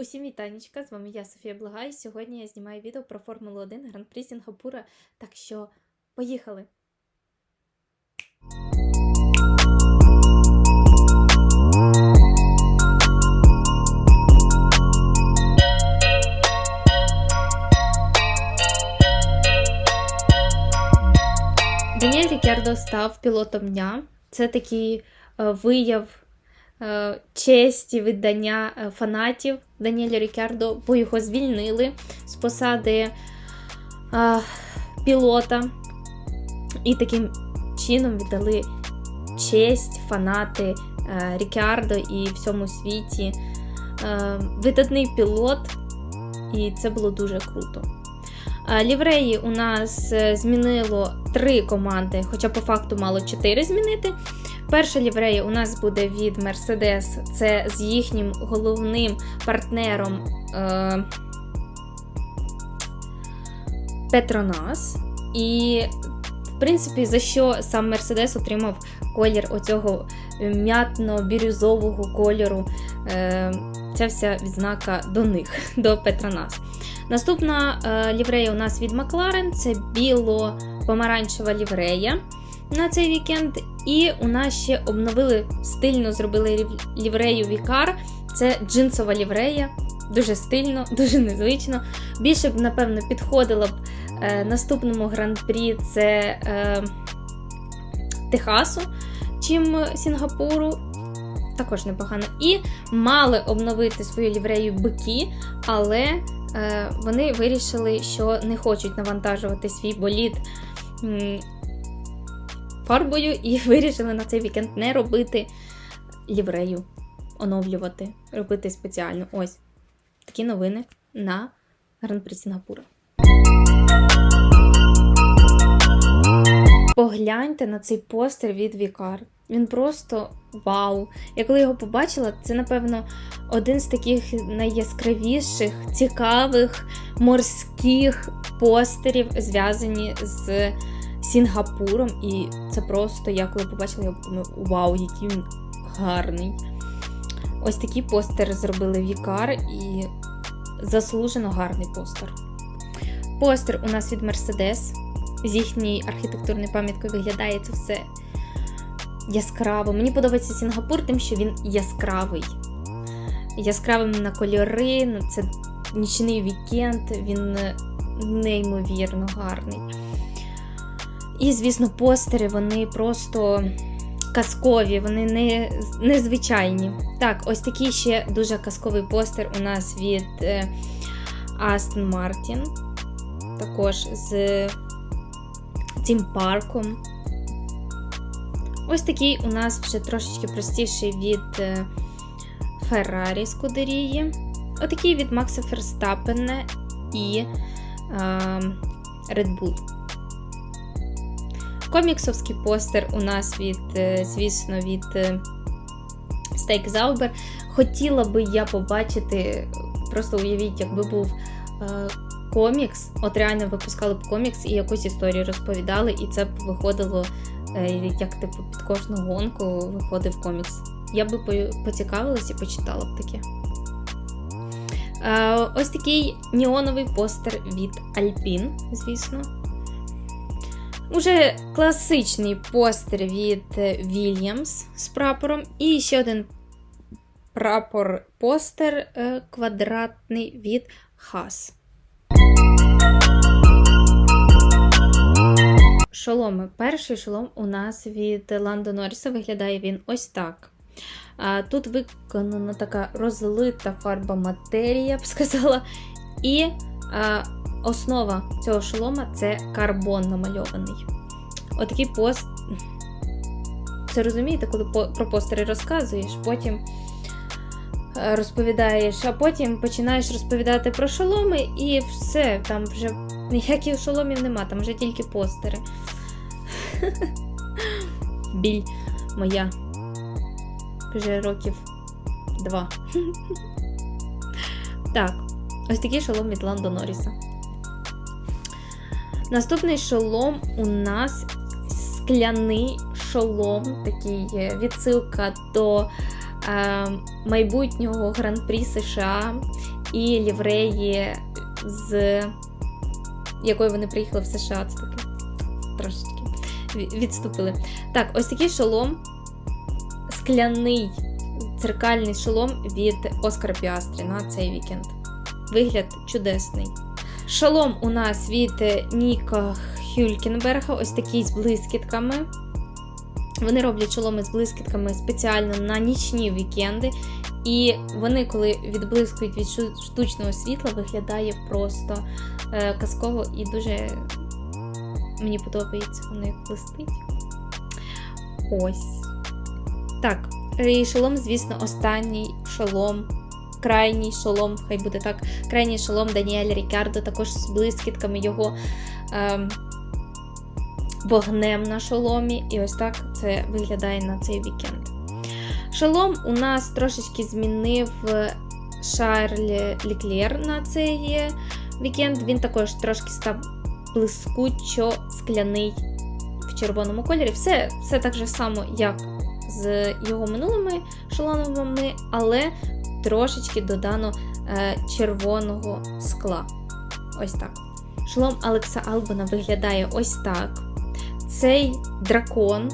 Усім вітанечка, з вами я Софія Благай. Сьогодні я знімаю відео про Формулу 1 Гран-прі Сінгапура. Так що поїхали! Даніель Рікердо став пілотом дня. Це такий е, вияв е, честі віддання е, фанатів Даніеля Рікердо, бо його звільнили з посади е, пілота. І таким чином віддали честь фанати е, Рікардо і всьому світі. Е, видатний пілот, і це було дуже круто. Е, Лівреї у нас змінило три команди, хоча по факту мало чотири змінити. Перша ліврея у нас буде від Mercedes, це з їхнім головним партнером е, Петронас. І, в принципі, за що сам Mercedes отримав колір оцього м'ятно-бірюзового кольору. Е, Ця вся відзнака до них, до Петронас. Наступна е, ліврея у нас від Макларен це біло-помаранчева ліврея на цей вікенд. І у нас ще обновили стильно зробили ліврею Вікар. Це джинсова ліврея. Дуже стильно, дуже незвично. Більше б, напевно, підходила б е, наступному гран-прі це е, Техасу, чим Сінгапуру. Також непогано. І мали обновити свою ліврею бики, але е, вони вирішили, що не хочуть навантажувати свій болід м, фарбою, і вирішили на цей вікенд не робити ліврею, оновлювати, робити спеціально. Ось такі новини на Гран-прі Сінгапура. Погляньте на цей постер від Вікар. Він просто вау. Я коли його побачила, це, напевно, один з таких найяскравіших, цікавих морських постерів, зв'язані з Сінгапуром. І це просто, я коли побачила, я подумала, вау, який він гарний. Ось такий постер зробили Вікар і заслужено гарний постер. Постер у нас від Mercedes. З їхньої архітектурної пам'яткою виглядає це все яскраво. Мені подобається Сінгапур тим, що він яскравий. Яскравим на кольори, ну, це нічний вікенд, він неймовірно гарний. І, звісно, постери вони просто казкові, вони не, незвичайні. Так, ось такий ще дуже казковий постер у нас від е, Aston Martin. Також з цим парком. Ось такий у нас вже трошечки простіший від е, Ferrari Скудерії. Отакий від Макса Ферстапена і е, Red Bull. Коміксовський постер у нас від, е, звісно, від Steak Zauber. Хотіла би я побачити, просто уявіть, якби був е, комікс, от реально випускали б комікс і якусь історію розповідали, і це б виходило е, як типу під кожну гонку виходив комікс. Я би по- поцікавилась і почитала б таке. Ось такий неоновий постер від Alpine, звісно. Уже класичний постер від е, Williams з прапором. І ще один прапор постер е, квадратний від Haas. Шоломи. Перший шолом у нас від Ландо Норріса виглядає він ось так. Тут виконана така розлита фарба матерія, я б сказала. І основа цього шолома це карбон намальований. Отакий пост. Це розумієте, коли про постери розказуєш, потім е, розповідаєш, а потім починаєш розповідати про шоломи, і все, там вже ніяких шоломів нема, там вже тільки постери. Біль моя. Вже років два. Так, ось такий шолом від Ландо Норріса. Наступний шолом у нас скляний шолом, такий відсилка до е, майбутнього гран-прі США. і лівреї, з якої вони приїхали в США. Це таке трошечки відступили. Так, ось такий шолом, скляний дзеркальний шолом від Оскара Піастрі на цей вікенд. Вигляд чудесний. Шолом у нас від Ніка Хюлькенберга, ось такий з блискітками. Вони роблять шоломи з блискітками спеціально на нічні вікенди. І вони, коли відблискують від штучного світла, виглядає просто е, казково і дуже мені подобається, воно як блистить. Ось. Так, і шолом, звісно, останній шолом. Крайній шолом, хай буде так. Крайній шолом Даніеля Рікардо, також з блискітками його ем, вогнем на шоломі. І ось так це виглядає на цей вікенд. Шолом у нас трошечки змінив Шарль Ліклєр на цей вікенд. Він також трошки став блискучо скляний в червоному кольорі. Все, все так же само, як з його минулими шоломами, але трошечки додано е, червоного скла. Ось так. Шолом Алекса Албана виглядає ось так. Цей дракон,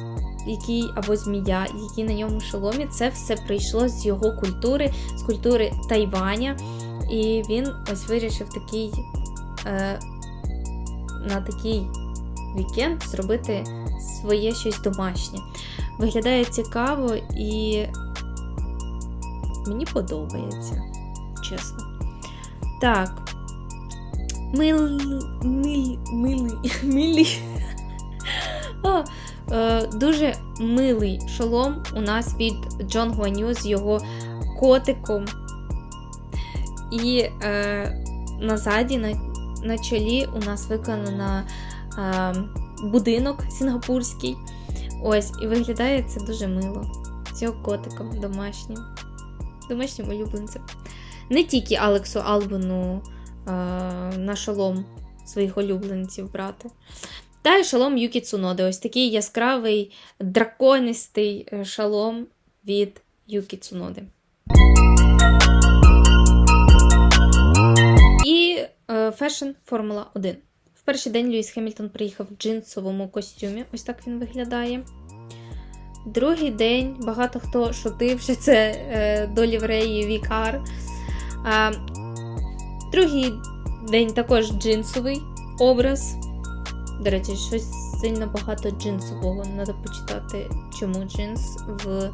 який або змія, який на ньому шоломі, це все прийшло з його культури, з культури Тайваня. І він ось вирішив такий, е, на такий вікенд зробити своє щось домашнє. Виглядає цікаво і мені подобається, чесно. Так. Мил... Миль... Милий... Милий... О, е, дуже милий шолом у нас від Джон Гуаню з його котиком. І е, назаді, на, на чолі, у нас виконано е, будинок сінгапурський. Ось, і виглядає це дуже мило. З його котиком домашнім. Домашнім улюбленцем. Не тільки Алексу Албану е, на шолом своїх улюбленців брати. Та й шолом Юкі Цуноди. Ось такий яскравий драконистий е, шолом від Юкі Цуноди. І е, фешн Формула 1. В перший день Льюіс Хемільтон приїхав в джинсовому костюмі. Ось так він виглядає. Другий день багато хто шутив, це е, до лівреї Вікар. А, другий день також джинсовий образ. До речі, щось сильно багато джинсового. Треба почитати, чому джинс в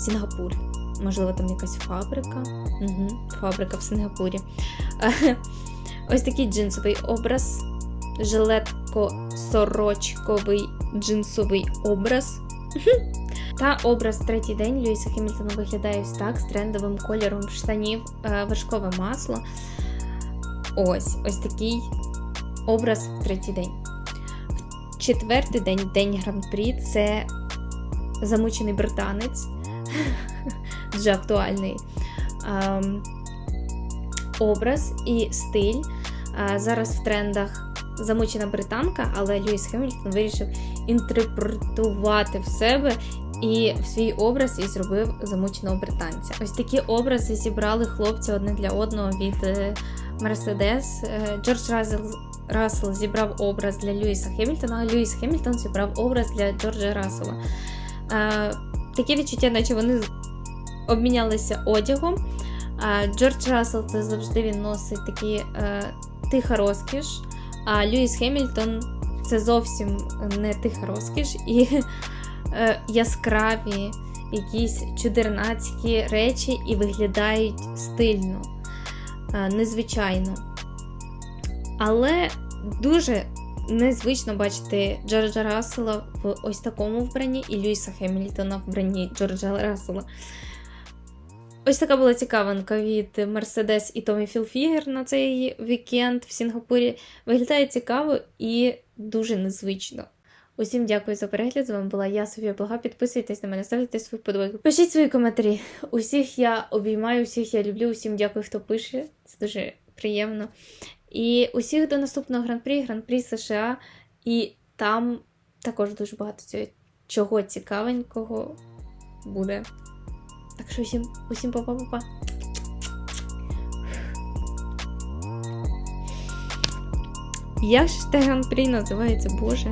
Сінгапурі. Можливо, там якась фабрика. Угу, фабрика в Сингапурі. Ось такий джинсовий образ. Жилетко-сорочковий джинсовий образ. Та образ третій день Льюіса Хемільтона виглядає ось так з трендовим кольором штанів е, вершкове масло. Ось ось такий образ в третій день. Четвертий день, день гран-прі, це замучений британець. Дуже актуальний ем, образ і стиль. Е, зараз в трендах замучена британка, але Льюіс Хемільтон вирішив інтерпретувати в себе і в свій образ і зробив замученого британця. Ось такі образи зібрали хлопці одне для одного від Мерседес. Джордж Рассел, Рассел зібрав образ для Льюіса Хемільтона, а Льюіс Хемільтон зібрав образ для Джорджа Рассела. Е, Таке відчуття, наче вони обмінялися одягом. А Джордж Рассел це завжди він носить такі е, тиха розкіш. А Льюіс Хемільтон це зовсім не тиха розкіш і е, яскраві якісь чудернацькі речі і виглядають стильно, е, незвичайно. Але дуже незвично бачити Джорджа Рассела в ось такому вбранні і Льюіса Хемільтона в вбранні Джорджа Рассела. Ось така була цікавинка від Mercedes і Tommy Hilfiger на цей вікенд в Сінгапурі. Виглядає цікаво і дуже незвично. Усім дякую за перегляд. З вами була я, Софія Блага. Підписуйтесь на мене, ставте свої подобайки. Пишіть свої коментарі. Усіх я обіймаю, усіх я люблю, усім дякую, хто пише. Це дуже приємно. І усіх до наступного гран-прі, гран-прі США. І там також дуже багато цього чого цікавенького буде. Так що усім, усім па-па-па-па. Як ж те гран-прі називається, Боже?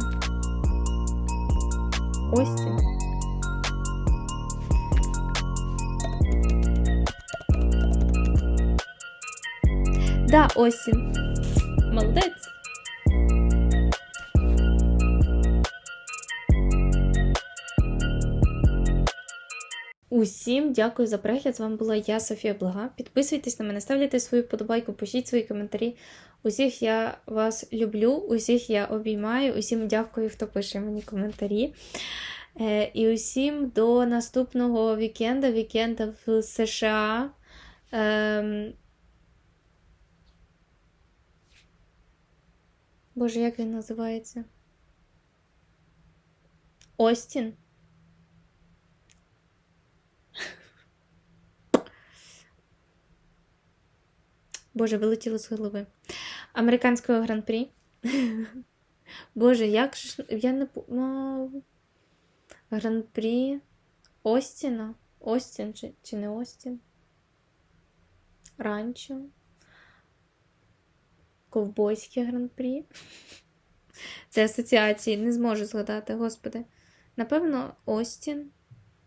Ось. Да, осінь. Молодець. Усім дякую за перегляд. З вами була я, Софія Блага. Підписуйтесь на мене, ставляйте свою подобайку, пишіть свої коментарі. Усіх я вас люблю, усіх я обіймаю, усім дякую, хто пише мені коментарі. Е, і усім до наступного вікенда, вікенда в США. Ем... Боже, як він називається? Остін. Боже, вилетіло з голови. Американського гран-прі. Боже, як ж. Я не ну, Гран-прі Остіна. Остін чи, чи не Остін? Ранчо. Ковбойське гран-прі. Це асоціації, не зможу згадати, господи. Напевно, Остін.